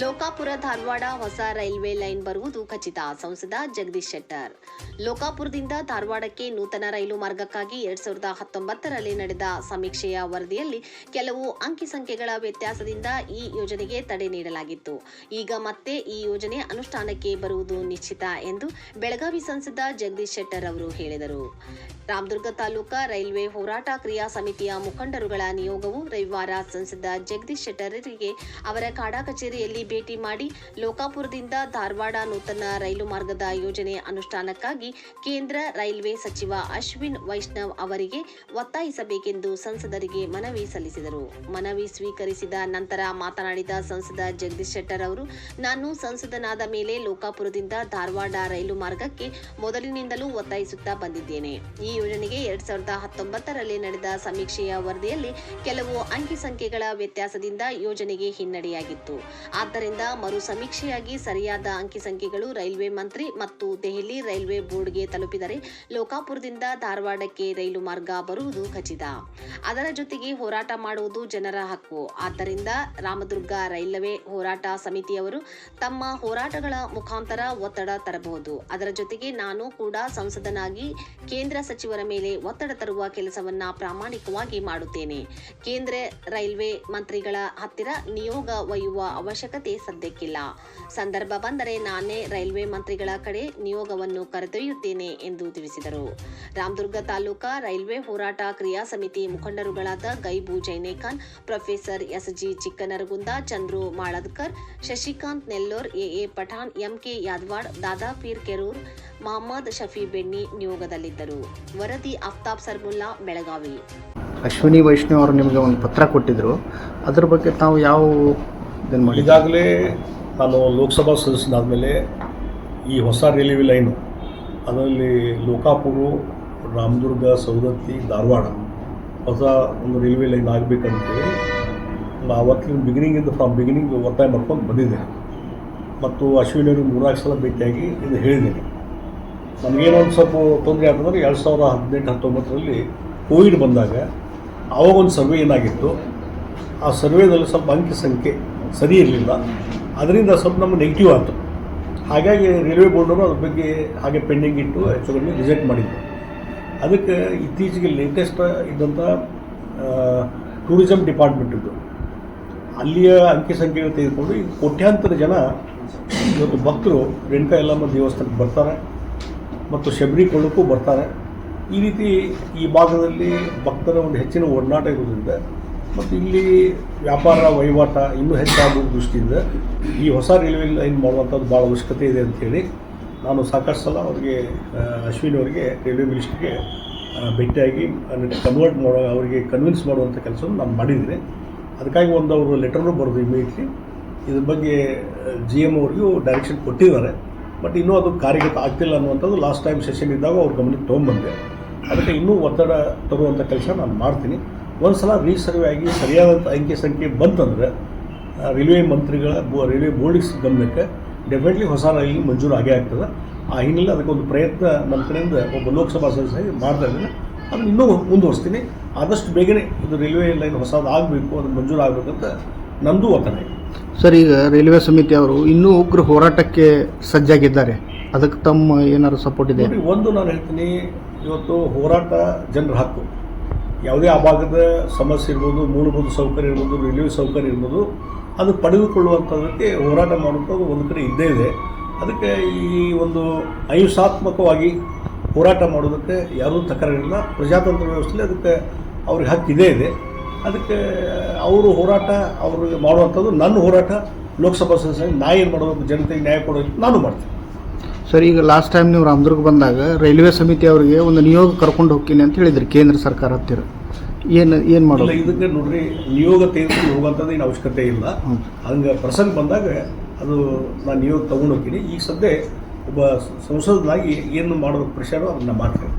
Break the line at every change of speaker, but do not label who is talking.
ಲೋಕಾಪುರ ಧಾರವಾಡ ಹೊಸ railway line ಬರುವುದು ಖಚಿತ. ಸಂಸದ ಜಗದೀಶ್ ಶೆಟ್ಟರ್ ಲೋಕಾಪುರದಿಂದ ಧಾರವಾಡಕ್ಕೆ ನೂತನ ರೈಲು ಮಾರ್ಗಕ್ಕಾಗಿ ಎರಡ್ ಸಾವಿರದ ಹತ್ತೊಂಬತ್ತರಲ್ಲಿ ನಡೆದ ಸಮೀಕ್ಷೆಯ ವರದಿಯಲ್ಲಿ ಕೆಲವು ಅಂಕಿಸಂಖ್ಯೆಗಳ ವ್ಯತ್ಯಾಸದಿಂದ ಈ ಯೋಜನೆಗೆ ತಡೆ ನೀಡಲಾಗಿತ್ತು. ಈಗ ಮತ್ತೆ ಈ ಯೋಜನೆ ಅನುಷ್ಠಾನಕ್ಕೆ ಬರುವುದು ನಿಶ್ಚಿತ ಎಂದು ಬೆಳಗಾವಿ ಸಂಸದ ಜಗದೀಶ್ ಶೆಟ್ಟರ್ ಅವರು ಹೇಳಿದರು. ರಾಮದುರ್ಗ ತಾಲೂಕಾ ರೈಲ್ವೆ ಹೋರಾಟ ಕ್ರಿಯಾ ಸಮಿತಿಯ ಮುಖಂಡರುಗಳ ನಿಯೋಗವು ರವಿವಾರ ಸಂಸದ ಜಗದೀಶ್ ಶೆಟ್ಟರರಿಗೆ ಅವರ ಕಾಡಾ ಕಚೇರಿಯಲ್ಲಿ ಭೇಟಿ ಮಾಡಿ ಲೋಕಾಪುರದಿಂದ ಧಾರವಾಡ ನೂತನ ರೈಲು ಮಾರ್ಗದ ಯೋಜನೆ ಅನುಷ್ಠಾನಕ್ಕಾಗಿ ಕೇಂದ್ರ ರೈಲ್ವೆ ಸಚಿವ ಅಶ್ವಿನ್ ವೈಷ್ಣವ್ ಅವರಿಗೆ ಒತ್ತಾಯಿಸಬೇಕೆಂದು ಸಂಸದರಿಗೆ ಮನವಿ ಸಲ್ಲಿಸಿದರು. ಮನವಿ ಸ್ವೀಕರಿಸಿದ ನಂತರ ಮಾತನಾಡಿದ ಸಂಸದ ಜಗದೀಶ್ ಶೆಟ್ಟರ್ ಅವರು, ನಾನು ಸಂಸದನಾದ ಮೇಲೆ ಲೋಕಾಪುರದಿಂದ ಧಾರವಾಡ ರೈಲು ಮಾರ್ಗಕ್ಕೆ ಮೊದಲಿನಿಂದಲೂ ಒತ್ತಾಯಿಸುತ್ತಾ ಬಂದಿದ್ದೇನೆ. ಈ ಯೋಜನೆಗೆ ಎರಡ್ ಸಾವಿರದ ಹತ್ತೊಂಬತ್ತರಲ್ಲಿ ನಡೆದ ಸಮೀಕ್ಷೆಯ ವರದಿಯಲ್ಲಿ ಕೆಲವು ಅಂಕಿ ಸಂಖ್ಯೆಗಳ ವ್ಯತ್ಯಾಸದಿಂದ ಯೋಜನೆಗೆ ಹಿನ್ನಡೆಯಾಗಿತ್ತು. ಆದ್ದರಿಂದ ಮರು ಸಮೀಕ್ಷೆಯಾಗಿ ಸರಿಯಾದ ಅಂಕಿ ಸಂಖ್ಯೆಗಳು ರೈಲ್ವೆ ಮಂತ್ರಿ ಮತ್ತು ದೆಹಲಿ ರೈಲ್ವೆ ಬೋರ್ಡ್ಗೆ ತಲುಪಿದರೆ ಲೋಕಾಪುರದಿಂದ ಧಾರವಾಡಕ್ಕೆ ರೈಲು ಮಾರ್ಗ ಬರುವುದು ಖಚಿತ. ಅದರ ಜೊತೆಗೆ ಹೋರಾಟ ಮಾಡುವುದು ಜನರ ಹಕ್ಕು. ಆದ್ದರಿಂದ ರಾಮದುರ್ಗ ರೈಲ್ವೆ ಹೋರಾಟ ಸಮಿತಿಯವರು ತಮ್ಮ ಹೋರಾಟಗಳ ಮುಖಾಂತರ ಒತ್ತಡ ತರಬಹುದು. ಅದರ ಜೊತೆಗೆ ನಾನು ಕೂಡ ಸಂಸದನಾಗಿ ಕೇಂದ್ರ ಸಚಿವರ ಮೇಲೆ ಒತ್ತಡ ತರುವ ಕೆಲಸವನ್ನ ಪ್ರಾಮಾಣಿಕವಾಗಿ ಮಾಡುತ್ತೇನೆ. ಕೇಂದ್ರ ರೈಲ್ವೆ ಮಂತ್ರಿಗಳ ಹತ್ತಿರ ನಿಯೋಗ ಒಯ್ಯುವ ಅವಶ್ಯಕತೆ ಸದ್ಯಕ್ಕಿಲ್ಲ. ಸಂದರ್ಭ ಬಂದರೆ ನಾನೇ ರೈಲ್ವೆ ಮಂತ್ರಿಗಳ ಕಡೆ ನಿಯೋಗವನ್ನು ಕರೆದೊಯ್ಯುತ್ತೇನೆ ಎಂದು ತಿಳಿಸಿದರು. ರಾಮದುರ್ಗ ತಾಲೂಕಾ ರೈಲ್ವೆ ಹೋರಾಟ ಕ್ರಿಯಾ ಸಮಿತಿ ಮುಖಂಡರುಗಳಾದ Gaibu Jainekhan professor S G Chikkanaragund Chandru Maladkar Shashikant Nellur A A Pathan M K Yadawad Dada Peer Kerur Mohammed Shafi Benni ನಿಯೋಗದಲ್ಲಿದ್ದರು. ವರದಿ ಅಫ್ತಾಬ್ ಸರ್ಮುಲ್ಲಾ ಬೆಳಗಾವಿ.
ಅಶ್ವಿನಿ ವೈಷ್ಣವ್ ಅವರು ನಿಮಗೆ ಒಂದು ಪತ್ರ ಕೊಟ್ಟಿದ್ದರು ಅದ್ರ ಬಗ್ಗೆ ತಾವು ಯಾವ
ಈಗಾಗಲೇ ನಾನು ಲೋಕಸಭಾ ಸದಸ್ಯನಾದಮೇಲೆ ಈ ಹೊಸ ರೈಲ್ವೆ ಲೈನು ಅದರಲ್ಲಿ ಲೋಕಾಪುರ, ರಾಮದುರ್ಗ, ಸವದತ್ತಿ, ಧಾರವಾಡ ಹೊಸ ಒಂದು ರೈಲ್ವೆ ಲೈನ್ ಆಗಬೇಕಂತೇಳಿ ಅವತ್ತಿನ ಬಿಗಿನಿಂಗಿಂದ ಫ್ರಮ್ ಬಿಗಿನಿಂಗ್ ಒತ್ತಾಯ ಮಾಡ್ಕೊಂಡು ಬಂದಿದ್ದೆ ಮತ್ತು ಅಶ್ವಿನಿಯವರು ಮೂರ್ನಾಲ್ಕು ಸಲ ಭೇಟಿಯಾಗಿ ಇದು ಹೇಳಿದ್ದೀನಿ. ನಮಗೇನೋ ಒಂದು ಸ್ವಲ್ಪ ತೊಂದರೆ ಆಗ್ತಂದ್ರೆ ಎರಡು ಸಾವಿರದ ಹದಿನೆಂಟು, ಹತ್ತೊಂಬತ್ತರಲ್ಲಿ ಕೋವಿಡ್ ಬಂದಾಗ ಆವಾಗ ಒಂದು ಸರ್ವೆ ಏನಾಗಿತ್ತು? ಆ ಸರ್ವೇದಲ್ಲಿ ಸ್ವಲ್ಪ ಅಂಕಿ ಸಂಖ್ಯೆ ಸರಿ ಇರಲಿಲ್ಲ. ಅದರಿಂದ ಸ್ವಲ್ಪ ನಮ್ಗೆ ನೆಗೆಟಿವ್ ಆಯಿತು. ಹಾಗಾಗಿ ರೈಲ್ವೆ ಬೋರ್ಡವರು ಅದ್ರ ಬಗ್ಗೆ ಹಾಗೆ ಪೆಂಡಿಂಗ್ ಇಟ್ಟು ಹೆಚ್ಚು ರಿಜೆಕ್ಟ್ ಮಾಡಿದ್ರು. ಅದಕ್ಕೆ ಇತ್ತೀಚೆಗೆ ಲೇಟೆಸ್ಟ್ ಇದ್ದಂಥ ಟೂರಿಸಮ್ ಡಿಪಾರ್ಟ್ಮೆಂಟಿದ್ದು ಅಲ್ಲಿಯ ಅಂಕಿ ಸಂಖ್ಯೆಗಳು ತೆಗೆದುಕೊಂಡು ಈ ಕೋಟ್ಯಾಂತರ ಜನ ಇವತ್ತು ಭಕ್ತರು ರೇಣುಕಾ ಎಲ್ಲಮ್ಮ ದೇವಸ್ಥಾನಕ್ಕೆ ಬರ್ತಾರೆ ಮತ್ತು ಶಬರಿ ಕೊಳ್ಳಕ್ಕೂ ಬರ್ತಾರೆ. ಈ ರೀತಿ ಈ ಭಾಗದಲ್ಲಿ ಭಕ್ತರ ಒಂದು ಹೆಚ್ಚಿನ ಒಡನಾಟ ಇರೋದ್ರಿಂದ ಮತ್ತು ಇಲ್ಲಿ ವ್ಯಾಪಾರ ವಹಿವಾಟ ಇನ್ನೂ ಹೆಚ್ಚಾಗುವ ದೃಷ್ಟಿಯಿಂದ ಈ ಹೊಸ ರೈಲ್ವೆ ಲೈನ್ ಮಾಡುವಂಥದ್ದು ಭಾಳ ಅವಶ್ಯಕತೆ ಇದೆ ಅಂಥೇಳಿ ನಾನು ಸಾಕಷ್ಟು ಸಲ ಅವರಿಗೆ ಅಶ್ವಿನಿ ಅವರಿಗೆ ರೈಲ್ವೆ ಮಿನಿಸ್ಟ್ರಿಗೆ ಭೇಟಿಯಾಗಿ ಕನ್ವರ್ಟ್ ಮಾಡೋ, ಅವರಿಗೆ ಕನ್ವಿನ್ಸ್ ಮಾಡುವಂಥ ಕೆಲಸವನ್ನು ನಾನು ಮಾಡಿದ್ದೀನಿ. ಅದಕ್ಕಾಗಿ ಒಂದು ಅವರು ಲೆಟರ್ನು ಬರೆದು ಇಮಿಡಿಯೇಟ್ಲಿ ಇದ್ರ ಬಗ್ಗೆ ಜಿ ಎಂ ಅವರಿಗೂ ಡೈರೆಕ್ಷನ್ ಕೊಟ್ಟಿದ್ದಾರೆ. ಬಟ್ ಇನ್ನೂ ಅದು ಕಾರ್ಯಗತ ಆಗ್ತಿಲ್ಲ ಅನ್ನುವಂಥದ್ದು ಲಾಸ್ಟ್ ಟೈಮ್ ಸೆಷನ್ ಇದ್ದಾಗ ಅವ್ರ ಗಮನಕ್ಕೆ ತೊಗೊಂಬಂದೆ ಅದಕ್ಕೆ ಇನ್ನೂ ಒತ್ತಡ ತರುವಂಥ ಕೆಲಸ ನಾನು ಮಾಡ್ತೀನಿ. ಒಂದು ಸಲ ರೀಸರ್ವೆ ಆಗಿ ಸರಿಯಾದಂಥ ಅಂಕಿ ಸಂಖ್ಯೆ ಬಂತಂದರೆ ರೈಲ್ವೆ ಮಂತ್ರಿಗಳ ಬೋ ರೈಲ್ವೆ ಬೋರ್ಡಿಗೆ ಗಮನಕ್ಕೆ ಡೆಫಿನೆಟ್ಲಿ ಹೊಸ ರೈಲು ಮಂಜೂರು ಆಗೇ ಆಗ್ತದೆ. ಆ ಹಿನ್ನೆಲೆ ಅದಕ್ಕೊಂದು ಪ್ರಯತ್ನ ನಮ್ಮ ಕಡೆಯಿಂದ ಒಬ್ಬ ಲೋಕಸಭಾ ಸದಸ್ಯ ಮಾಡ್ತಾ ಇದ್ದೇನೆ ಅದನ್ನು ಇನ್ನೂ ಮುಂದುವರಿಸ್ತೀನಿ. ಆದಷ್ಟು ಬೇಗನೆ ಇದು ರೈಲ್ವೆ ಲೈನ್ ಹೊಸದು ಆಗಬೇಕು ಅದು ಮಂಜೂರು ಆಗಬೇಕಂತ ನಂದು ಒತ್ತಡ ಇದೆ.
ಸರ್ ಈಗ ರೈಲ್ವೆ ಸಮಿತಿ ಅವರು ಇನ್ನೂ ಉಗ್ರ ಹೋರಾಟಕ್ಕೆ ಸಜ್ಜಾಗಿದ್ದಾರೆ. ಅದಕ್ಕೆ ತಮ್ಮ ಏನಾದ್ರು ಸಪೋರ್ಟ್ ಇದೆ?
ಒಂದು ನಾನು ಹೇಳ್ತೀನಿ ಇವತ್ತು ಹೋರಾಟ ಜನರ ಹಕ್ಕು. ಯಾವುದೇ ಆ ಭಾಗದ ಸಮಸ್ಯೆ ಇರ್ಬೋದು, ಮೂಲಭೂತ ಸೌಕರ್ಯ ಇರ್ಬೋದು, ರೈಲ್ವೆ ಸೌಕರ್ಯ ಇರ್ಬೋದು, ಅದು ಪಡೆದುಕೊಳ್ಳುವಂಥದ್ದಕ್ಕೆ ಹೋರಾಟ ಮಾಡುವಂಥದ್ದು ಒಂದು ಕಡೆ ಇದ್ದೇ ಇದೆ. ಅದಕ್ಕೆ ಈ ಒಂದು ಅಹಿಂಸಾತ್ಮಕವಾಗಿ ಹೋರಾಟ ಮಾಡೋದಕ್ಕೆ ಯಾರೂ ತಕರಾರಿಲ್ಲ. ಪ್ರಜಾತಂತ್ರ ವ್ಯವಸ್ಥೆಯಲ್ಲಿ ಅದಕ್ಕೆ ಅವ್ರಿಗೆ ಹಕ್ಕು ಇದೇ ಇದೆ. ಅದಕ್ಕೆ ಅವರು ಹೋರಾಟ, ಅವರು ಮಾಡುವಂಥದ್ದು ನನ್ನ ಹೋರಾಟ. ಲೋಕಸಭಾ ಸದಸ್ಯ ನಾ ಏನು ಮಾಡೋದು ಜನತೆಗೆ ನ್ಯಾಯ ಕೊಡೋದು ನಾನು ಮಾಡ್ತೀನಿ.
ಸರ್ ಈಗ ಲಾಸ್ಟ್ ಟೈಮ್ ನೀವು ರಾಮದುರ್ಗ ಬಂದಾಗ ರೈಲ್ವೆ ಸಮಿತಿ ಅವರಿಗೆ ಒಂದು ನಿಯೋಗ ಕರ್ಕೊಂಡು ಹೋಗ್ತೀನಿ ಅಂತ ಹೇಳಿದ್ರಿ ಕೇಂದ್ರ ಸರ್ಕಾರ ಹತ್ತಿರ. ಏನು ಏನು ಮಾಡೋದು?
ಇದಕ್ಕೆ ನೋಡ್ರಿ ನಿಯೋಗ ತೆಗೆದುಕೊಂಡು ಹೋಗುವಂಥದ್ದು ಏನು ಅವಶ್ಯಕತೆ ಇಲ್ಲ. ಹಂಗೆ ಪ್ರಸಂಗ ಬಂದಾಗ ಅದು ನಾನು ನಿಯೋಗ ತಗೊಂಡು ಹೋಗ್ತೀನಿ. ಈಗ ಸದ್ಯ ಒಬ್ಬ ಸಂಸದನಾಗಿ ಏನು ಮಾಡೋದು ಪ್ರೆಷರು ಅದನ್ನ ಮಾಡ್ತೇನೆ